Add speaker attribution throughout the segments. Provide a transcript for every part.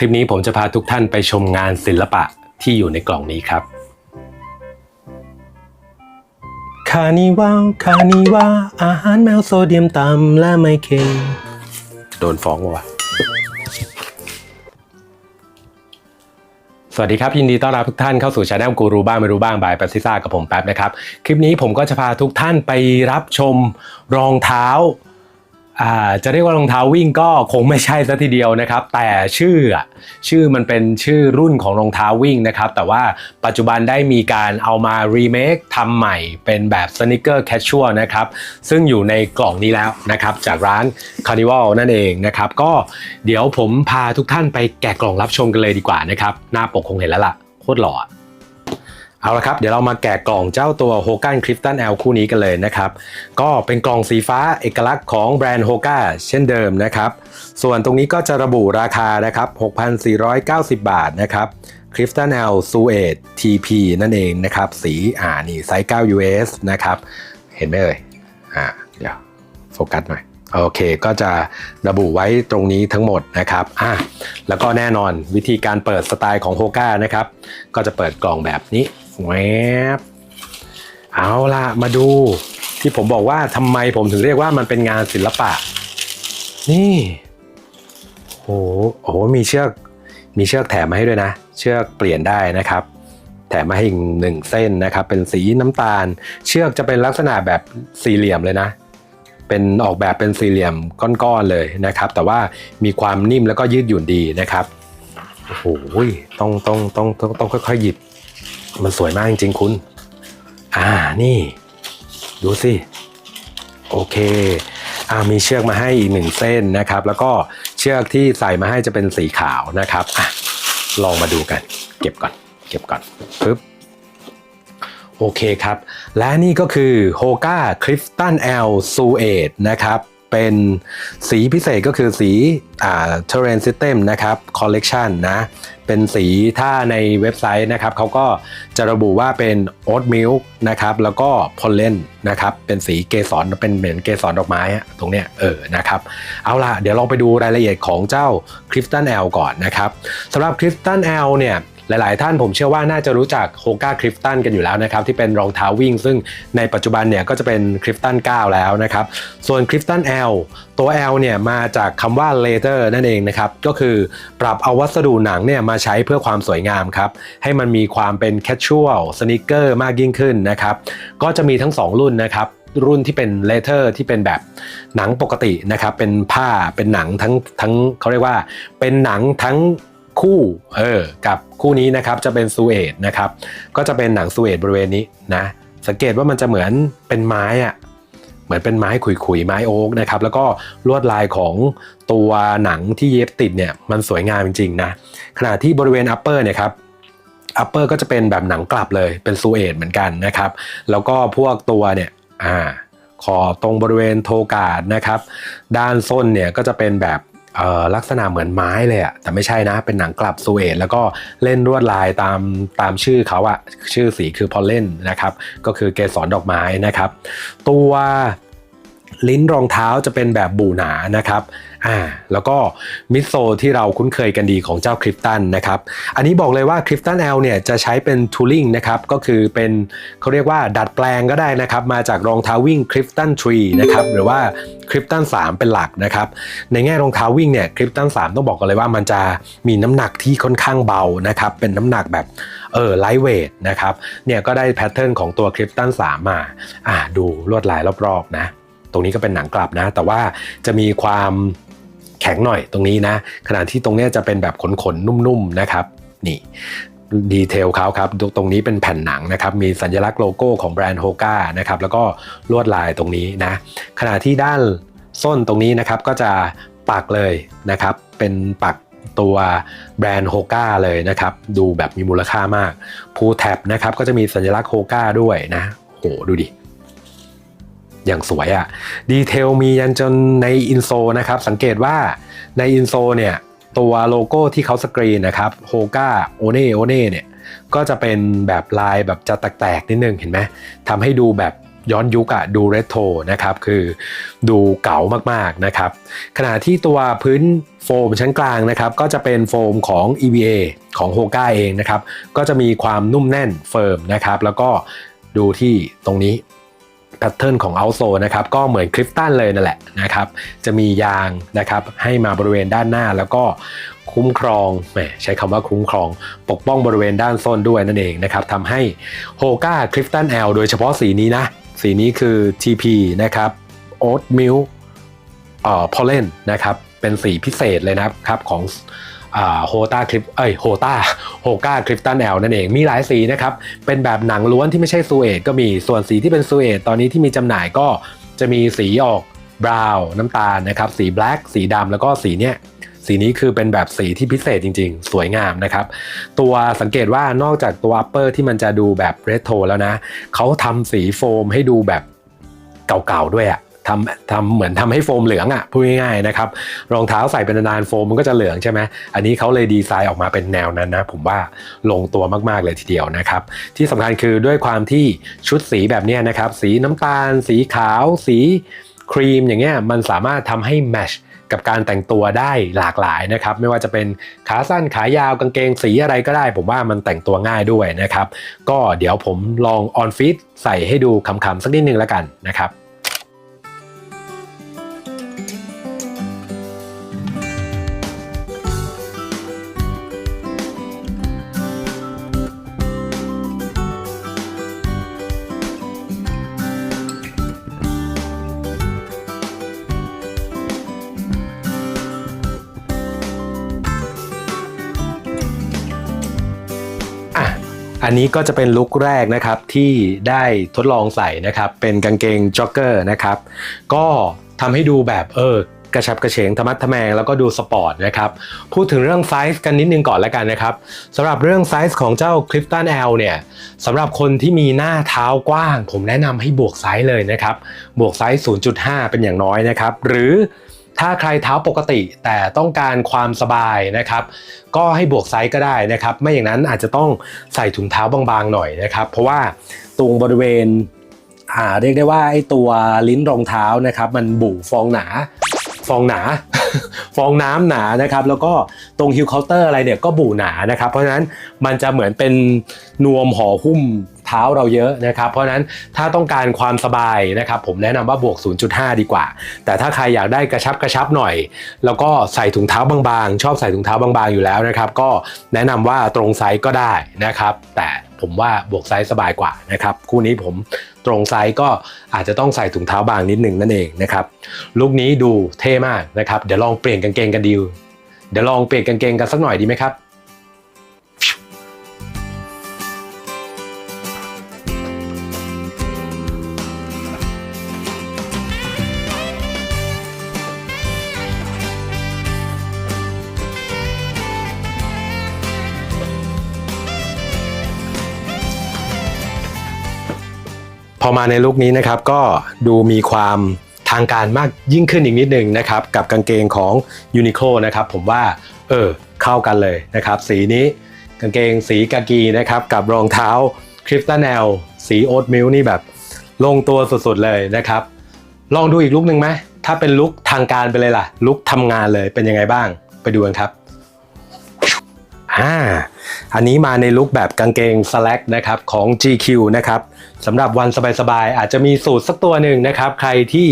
Speaker 1: คลิปนี้ผมจะพาทุกท่านไปชมงานศิลปะที่อยู่ในกล่องนี้ครับคานิวาลคานิวาอาหารแมวโซเดียมต่ำและไม่เค็มโดนฟ้องวะสวัสดีครับ ยินดีต้อนรับทุกท่านเข้าสู่ช anel กูรู้บ้างไม่รู้บ้างบายแป๊บซิซ่ากับผมแป๊บนะครับ คลิปนี้ผมก็จะพาทุกท่านไปรับชมรองเท้าอ่า จะเรียกว่ารองเท้าวิ่งก็คงไม่ใช่ซะทีเดียวนะครับ แต่ชื่อชื่อมันเป็นชื่อรุ่นของรองเท้าวิ่งนะครับ แต่ว่าปัจจุบันได้มีการเอามารีเมคทำใหม่เป็นแบบสนิเกอร์แคชชัวนะครับ ซึ่งอยู่ในกล่องนี้แล้วนะครับ จากร้าน Carnival นั่นเองนะครับ ก็เดี๋ยวผมพาทุกท่านไปแกะกล่องรับชมกันเลยดีกว่านะครับ หน้าปกคงเห็นแล้วล่ะ โคตรหล่อ เอาละครับ เดี๋ยวเรามาแกะกล่องเจ้าตัว h o g a n Clifton L คู่นี้กันเลยนะครับ ก็เป็นกล่องสีฟ้าเอกลักษณ์ของแบรนด์ h o g a เช่นเดิมนะครับ ส่วนตรงนี้ก็จะระบุราคานะครับ 6,490 บาทนะครับ Clifton L Suede TP นั่นเองนะครับ สีอ่านี่ไซส์ 9 US นะครับ เห็นไหมเอ่ยอ่าเดี๋ยวโฟกัสหน่อยโอเคก็จะระบุไว้ตรงนี้ทั้งหมดนะครับอะแล้วก็แน่นอนวิธีการเปิดสไตล์ของโฮก้านะครับ ก็จะเปิดกล่องแบบนี้ แวบเอาล่ะมาดูที่ผมบอกว่าทำไมผมถึงเรียกว่ามันเป็นงานศิลปะ นี่โอ้โหมีเชือกมีเชือกแถมมาให้ด้วยนะ เชือกเปลี่ยนได้นะครับ แถมมาให้อีกหนึ่งเส้นนะครับ เป็นสีน้ำตาล เชือกจะเป็นลักษณะแบบสี่เหลี่ยมเลยนะ เป็นออกแบบเป็นสี่เหลี่ยมก้อนๆเลยนะครับ แต่ว่ามีความนิ่มแล้วก็ยืดหยุ่นดีนะครับโอ้โหต้องต้องต้องต้องต้องค่อยๆหยิบ มันสวยมากจริงๆคุณ อ่านี่ ดูสิ โอเคอ่ามีเชือกมาให้อีกหนึ่งเส้นนะครับ แล้วก็เชือกที่ใส่มาให้จะเป็นสีขาวนะครับอะลองมาดูกัน เก็บก่อน เก็บก่อนปึ๊บโอเคครับ และนี่ก็คือ Hoka Clifton L Suede นะครับ เป็นสีพิเศษก็คือสีอ่า Terrain System นะครับ Collection นะ เป็นสีถ้าในเว็บไซต์นะครับเขาก็จะระบุว่าเป็นโอ๊ตมิลค์นะครับแล้วก็พอลเลนนะครับเป็นสีเกสรเป็นเหมือนเกสรดอกไม้ตรงเนี้ยเออนะครับเอาล่ะเดี๋ยวลองไปดูรายละเอียดของเจ้าคริสตัลแอลก่อนนะครับสำหรับคริสตัลแอลเนี่ย หลาย ๆ ท่านผมเชื่อว่าน่าจะรู้จัก Hoka Clifton กันอยู่แล้วนะครับที่เป็นรองเท้าวิ่ง ซึ่งในปัจจุบันเนี่ยก็จะเป็น Clifton 9แล้วนะครับ ส่วน Clifton L ตัว L เนี่ยมาจากคำว่า leather นั่นเองนะครับก็คือปรับเอาวัสดุหนังเนี่ยมาใช้เพื่อความสวยงามครับให้มันมีความเป็น casual sneaker มากยิ่งขึ้นนะครับก็จะมีทั้ง 2 รุ่นนะครับรุ่นที่เป็นเลเทอร์ที่เป็นแบบหนังปกตินะครับเป็นผ้าเป็นหนังทั้งทั้งเขาเรียกว่าเป็นหนังทั้ง คู่เออกับคู่นี้นะครับจะเป็นซูเอตนะครับก็จะเป็นหนังซูเอตบริเวณนี้นะสังเกตว่ามันจะเหมือนเป็นไม้อะเหมือนเป็นไม้ขุยๆไม้โอ๊กนะครับแล้วก็ลวดลายของตัวหนังที่เย็บติดเนี่ยมันสวยงามจริงๆนะขณะที่บริเวณอัปเปอร์เนี่ยครับอัปเปอร์ก็จะเป็นแบบหนังกลับเลยเป็นซูเอตเหมือนกันนะครับแล้วก็พวกตัวเนี่ยอ่าคอตรงบริเวณโทกาดนะครับ ด้านส้นเนี่ยก็จะเป็นแบบ ลักษณะเหมือนไม้เลยอะแต่ไม่ใช่นะ เป็นหนังกลับสูเอตแล้วก็เล่นลวดลายตามตามชื่อเขาอะชื่อสีคือพอลเล่นนะครับ ก็คือเกสรดอกไม้นะครับ ตัวลิ้นรองเท้าจะเป็นแบบบูหนานะครับ อ่าแล้วก็มิดโซที่เราคุ้นเคยกันดีของเจ้าคริปตันนะครับอันนี้บอกเลยว่าคริปตัน L เนี่ยจะใช้เป็นทูริงนะครับก็คือเป็นเขาเรียกว่าดัดแปลงก็ได้นะครับมาจากรองเท้าวิ่งคริปตัน3นะครับหรือว่าคริปตัน3 เป็นหลักนะครับในแง่รองเท้าวิ่งเนี่ยคริปตัน3 ต้องบอกกันเลยว่ามันจะมีน้ำหนักที่ค่อนข้างเบานะครับเป็นน้ำหนักแบบเออไลท์เวทนะครับเนี่ยก็ได้แพทเทิร์นของตัวคริปตัน3 มาอ่าดูลวดลายรอบๆนะตรงนี้ก็เป็นหนังกลับนะ แต่ว่าจะมีความ ข็งหน่อยตรงนี้นะ ขณะที่ตรงเนี้ยจะเป็นแบบขนๆ นุ่มๆ นะครับ นี่ดีเทลเขาครับตรงนี้เป็นแผ่นหนังนะครับ มีสัญลักษณ์โลโก้ของแบรนด์โฮก้านะครับ แล้วก็ลวดลายตรงนี้นะ ขณะที่ด้านส้นตรงนี้นะครับก็จะปักเลยนะครับ เป็นปักตัวแบรนด์โฮก้าเลยนะครับ ดูแบบมีมูลค่ามาก พูแท็บนะครับก็จะมีสัญลักษณ์โฮก้าด้วยนะ โหดูดิ อย่างสวยอะ่ะดีเทลมียันจนในอินโซนะครับ สังเกตว่าในอินโซเนี่ย ตัวโลโก้ที่เขาสกรีนนะครับโฮก้าโอเน่โอเน่เนี่ย ก็จะเป็นแบบลายแบบจะแตกๆนิดนึงเห็นไหมทำให้ดูแบบย้อนยุคอะดูเรโทรนะครับ คือดูเก๋ามากๆนะครับ ขณะที่ตัวพื้นโฟมชั้นกลางนะครับ ก็จะเป็นโฟมของ EVA ของ Hoka เองนะครับ ก็จะมีความนุ่มแน่นเฟิร์มนะครับ แล้วก็ดูที่ตรงนี้ แพทเทิร์นของ outsole นะครับก็เหมือนคลิฟตันเลยนั่นแหละนะครับจะมียางนะครับให้มาบริเวณด้านหน้าแล้วก็คุ้มครองแหมใช้คำว่าคุ้มครอง ปกป้องบริเวณด้านส้นด้วยนั่นเองนะครับทำให้ Hoka Clifton L โดยเฉพาะสีนี้นะ สีนี้คือ TP นะครับ Oat Milk เอ่อ Pollen นะครับเป็นสีพิเศษเลยนะครับของ โฮต้าคลิปเอ้ยโฮต้าโฮก้าคลิฟตันแอลนั่นเองมีหลายสีนะครับ เป็นแบบหนังล้วนที่ไม่ใช่ซูเอตก็มีส่วนสีที่เป็นซูเอตตอนนี้ที่มีจำหน่ายก็จะมีสีออกบราวน์น้ำตาลนะครับสีแบล็กสีดำแล้วก็สีเนี้ยสีนี้คือเป็นแบบสีที่พิเศษจริงๆ สวยงามนะครับ ตัวสังเกตว่านอกจากตัว upper ที่มันจะดูแบบเรโทรแล้วนะ เขาทำสีโฟมให้ดูแบบเก่าๆด้วยอะ ทำทำเหมือนทำให้โฟมเหลืองอะพูดง่ายๆนะครับรองเท้าใส่เป็นนานๆโฟมมันก็จะเหลืองใช่ไหมอันนี้เขาเลยดีไซน์ออกมาเป็นแนวนั้นนะ ผมว่าลงตัวมากๆเลยทีเดียวนะครับ ที่สำคัญคือด้วยความที่ชุดสีแบบนี้นะครับ สีน้ำตาล สีขาว สีครีมอย่างเงี้ยมันสามารถทำให้แมชกับการแต่งตัวได้หลากหลายนะครับ ไม่ว่าจะเป็นขาสั้นขายาวกางเกงสีอะไรก็ได้ ผมว่ามันแต่งตัวง่ายด้วยนะครับ ก็เดี๋ยวผมลองออนฟิตใส่ให้ดูคำๆสักนิดนึงแล้วกันนะครับ อันนี้ก็จะเป็นลุคแรกนะครับที่ได้ทดลองใส่นะครับเป็นกางเกงจ็อกเกอร์นะครับก็ทำให้ดูแบบเออกระชับกระเฉงธรรมัดทแมงแล้วก็ดูสปอร์ตนะครับพูดถึงเรื่องไซส์กันนิดนึงก่อนแล้วกันนะครับสำหรับเรื่องไซส์ของเจ้า Clifton L เนี่ยสำหรับคนที่มีหน้าเท้ากว้าง ผมแนะนำให้บวกไซส์เลยนะครับบวกไซส์ 0.5 เป็นอย่างน้อยนะครับหรือ ถ้าใครเท้าปกติแต่ต้องการความสบายนะครับ ก็ให้บวกไซส์ก็ได้นะครับ ไม่อย่างนั้นอาจจะต้องใส่ถุงเท้าบางๆหน่อยนะครับ เพราะว่าตรงบริเวณอ่าเรียกได้ว่าไอ้ตัวลิ้นรองเท้านะครับ มันบุฟองหนาฟองหนา ฟองน้ำหนานะครับ แล้วก็ตรงฮิลเคาน์เตอร์อะไรเนี่ยก็บูหนานะครับ เพราะฉะนั้นมันจะเหมือนเป็นนวมห่อหุ้ม เท้าเราเยอะนะครับเพราะฉะนั้นถ้าต้องการความสบายนะครับผมแนะนำว่าบวก 0.5 ดีกว่า แต่ถ้าใครอยากได้กระชับกระชับหน่อย แล้วก็ใส่ถุงเท้าบางๆ ชอบใส่ถุงเท้าบางๆอยู่แล้วนะครับก็แนะนำว่าตรงไซส์ก็ได้นะครับ แต่ผมว่าบวกไซส์สบายกว่านะครับคู่นี้ผมตรงไซส์ก็อาจจะต้องใส่ถุงเท้าบางนิดหนึ่งนั่นเองนะครับลุคนี้ดูเท่มากนะครับเดี๋ยวลองเปลี่ยนกางเกงกันดีเดี๋ยวลองเปลี่ยนกางเกงกันสักหน่อยดีไหมครับ อมาในลุคนี้นะครับก็ดูมีความทางการมากยิ่งขึ้นอีกนิดหนึ่งนะครับ กับกางเกงของ Uniqlo นะครับ ผมว่าเออเข้ากันเลยนะครับ สีนี้กางเกงสีกากีนะครับ กับรองเท้า c r i f t o n L สีโอ๊ตมิลนี่แบบลงตัวสุดๆเลยนะครับ ลองดูอีกลุกหนึ่งไหมถ้าเป็นลุกทางการไปเลยล่ะ ลุกทำงานเลยเป็นยังไงบ้างไปดูกันครับ อ่าอันนี้มาในลุคแบบกางเกง slack นะครับของ GQ นะครับสำหรับวันสบายๆ อาจจะมีสูตรสักตัวหนึ่งนะครับ ใครที่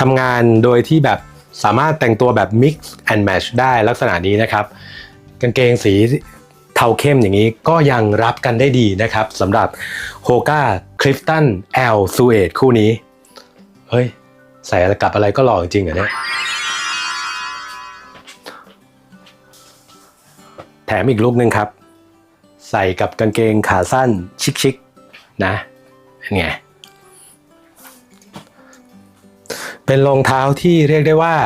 Speaker 1: ทำงานโดยที่แบบสามารถแต่งตัวแบบ mix and match ได้ลักษณะนี้นะครับ กางเกงสีเทาเข้มอย่างนี้ก็ยังรับกันได้ดีนะครับสำหรับ Hoka Clifton L Suede คู่นี้ เฮ้ย ใส่อะไรกับอะไรก็หล่อจริงๆเหรอเนี่ย แถมอีกลูกนึงครับ ใส่กับกางเกงขาสั้นชิคๆนะเป็นไงเป็นรองเท้าที่เรียกได้ว่า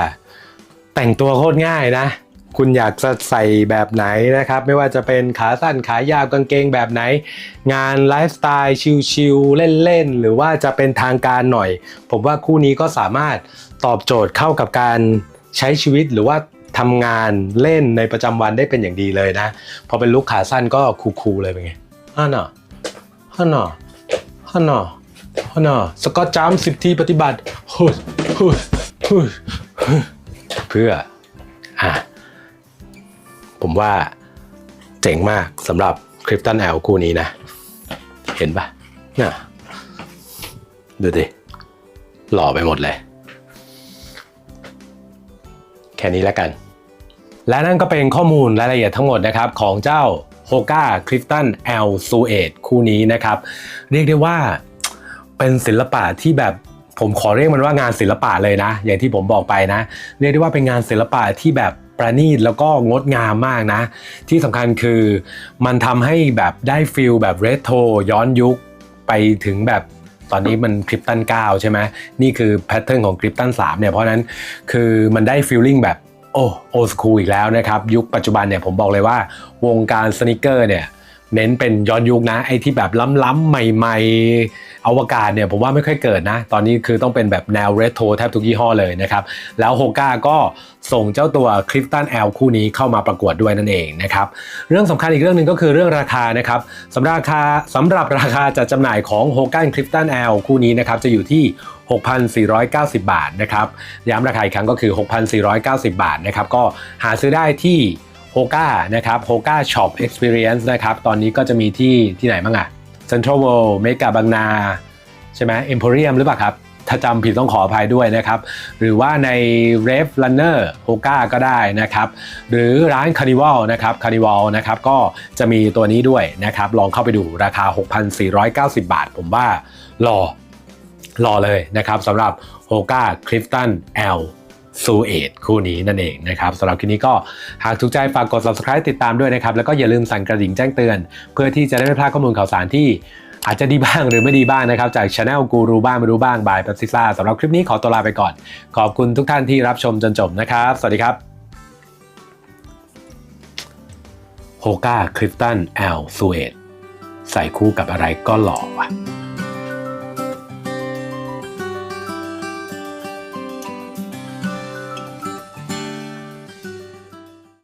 Speaker 1: แต่งตัวโคตรง่ายนะ คุณอยากจะใส่แบบไหนนะครับ ไม่ว่าจะเป็นขาสั้นขายาวกางเกงแบบไหน งานไลฟ์สไตล์ชิลๆเล่นๆ หรือว่าจะเป็นทางการหน่อย ผมว่าคู่นี้ก็สามารถตอบโจทย์เข้ากับการใช้ชีวิตหรือว่า ทำงานเล่นในประจำวันได้เป็นอย่างดีเลยนะ พอเป็นลุคขาสั้นก็คูลๆเลยเป็นไงฮันน่ะฮันน่ะฮันน่ะฮะน่ะสกอตจัมสิบทีปฏิบัติฮึดฮึดฮึดฮึดเพื่ออะผมว่าเจ๋งมากสำหรับคริปตันแอลคู่นี้นะ เห็นปะน่ะดูดิ หล่อไปหมดเลย แค่นี้แล้วกัน และนั่นก็เป็นข้อมูลรายละเอียดทั้งหมดนะครับของเจ้า h o k a c r y p t o n L s u e คู่นี้นะครับ เรียกได้ว่าเป็นศิลปะที่แบบผมขอเรียกมันว่างานศิลปะเลยนะ อย่างที่ผมบอกไปนะ เรียกได้ว่าเป็นงานศิลปะที่แบบประณีตแล้วก็งดงามมากนะ ที่สำคัญคือมันทำให้แบบได้ฟิลแบบเรโทรย้อนยุคไปถึงแบบตอนนี้มันคริปตัน9ใช่ไหมนี่คือแพทเทิร์นของคริปตัน3เนี่ยเพราะนั้นคือมันได้ฟิลลิ่งแบบ โอ้โอสคูลอีกแล้วนะครับ ยุคปัจจุบันเนี่ยผมบอกเลยว่าวงการสนิเกอร์เนี่ย เน้นเป็นย้อนยุคนะไอ้ที่แบบล้ำๆใหม่ๆอวกาศเนี่ยผมว่าไม่ค่อยเกิดนะ ตอนนี้คือต้องเป็นแบบแนวเรโทรแทบทุกยี่ห้อเลยนะครับ แล้วโฮก้าก็ส่งเจ้าตัวคริ p ตันแอลคู่นี้เข้ามาประกวดด้วยนั่นเองนะครับ เรื่องสำคัญอีกเรื่องหนึ่งก็คือเรื่องราคานะครับสำหรับราคาสำหรับราคาจัดจำหน่ายของ h o g a n c r y p t o n L คู่นี้นะครับจะอยู่ที่6,490 บาทนะครับย้ำราคาอีกครั้งก็คือ 6,490 บาทนะครับก็หาซื้อได้ที่ โฮก้านะครับโฮก้าช็อปเอ็กซ์เพรียนะครับตอนนี้ก็จะมีที่ที่ไหนบ้างอะเซ็นทรัลเวิลด์เมกาบางนาใช่ไหมเอ็มโพเรียมหรือเปล่าครับ ถ้าจำผิดต้องขออภัยด้วยนะครับ หรือว่าใน r e v Runner h o k a ก็ได้นะครับ หรือร้าน Carnival นะครับ Carnival นะครับก็จะมีตัวนี้ด้วยนะครับ ลองเข้าไปดูราคา 6,490 บาท ผมว่ารอรอเลยนะครับสำหรับ h o k a Clifton L ซูเอตคู่นี้นั่นเองนะครับสำหรับคลิปนี้ก็หากถูกใจฝากกด subscribe ติดตามด้วยนะครับ แล้วก็อย่าลืมสั่นกระดิ่งแจ้งเตือน เพื่อที่จะได้ไม่พลาดข้อมูลข่าวสารที่อาจจะดีบ้างหรือไม่ดีบ้างนะครับ จากช anel กูรูบ้างไม่รู้บ้างบายปัซิซ่าสำหรับคลิปนี้ขอตัวลาไปก่อน ขอบคุณทุกท่านที่รับชมจนจบนะครับสวัสดีครับโฮก้าคลิฟตันแอลซูเอตใส่คู่กับอะไรก็หล่อว่ะ